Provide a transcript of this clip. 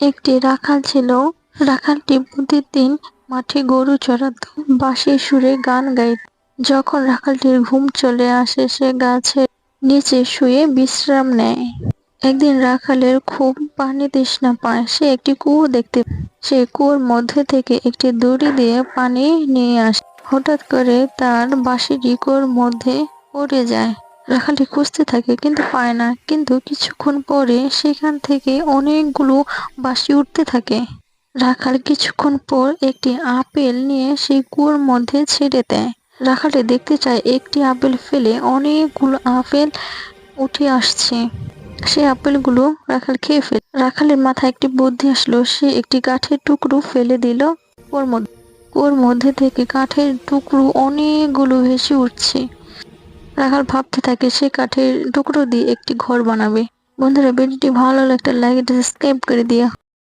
একটি রাখাল ছিল। রাখালটি প্রতিদিন মাঠে গরু চড়াতো বাঁশির সুরে গান গাইত। যখন রাখালটির ঘুম চলে আসে, সে গাছের নিচে শুয়ে বিশ্রাম নেয়। একদিন রাখালের খুব পানি তৃষ্ণা পায়। সে একটি কুয়ো দেখতে সে কুয়োর মধ্যে থেকে একটি দড়ি দিয়ে পানি নিয়ে আসে। হঠাৎ করে তার বাঁশিটি কুয়োর মধ্যে পড়ে যায়। রাখালটি খুঁজতে থাকে, কিন্তু পায় না। কিন্তু কিছুক্ষণ পরে সেখান থেকে অনেকগুলো বাঁশি উঠতে থাকে। রাখাল কিছুক্ষণ পর একটি আপেল নিয়ে সেই কুয়োর মধ্যে ছেড়ে দেয়। রাখালটি দেখতে চায় একটি আপেল ফেলে অনেকগুলো আপেল উঠে আসছে। সে আপেলগুলো রাখাল খেয়ে ফেলে। রাখালের মাথায় একটি বুদ্ধি আসলো, সে একটি কাঠের টুকরো ফেলে দিল কুয়োর মধ্যে। কুয়োর মধ্যে থেকে কাঠের টুকরো অনেকগুলো ভেসে উঠছে। রাখাল ভাবতে থাকে, সে কাঠের টুকরো দিয়ে একটি ঘর বানাবে। বন্ধুরা, ভিডিওটি ভালো লাগলে লাইক সাবস্ক্রাইব করে দিও।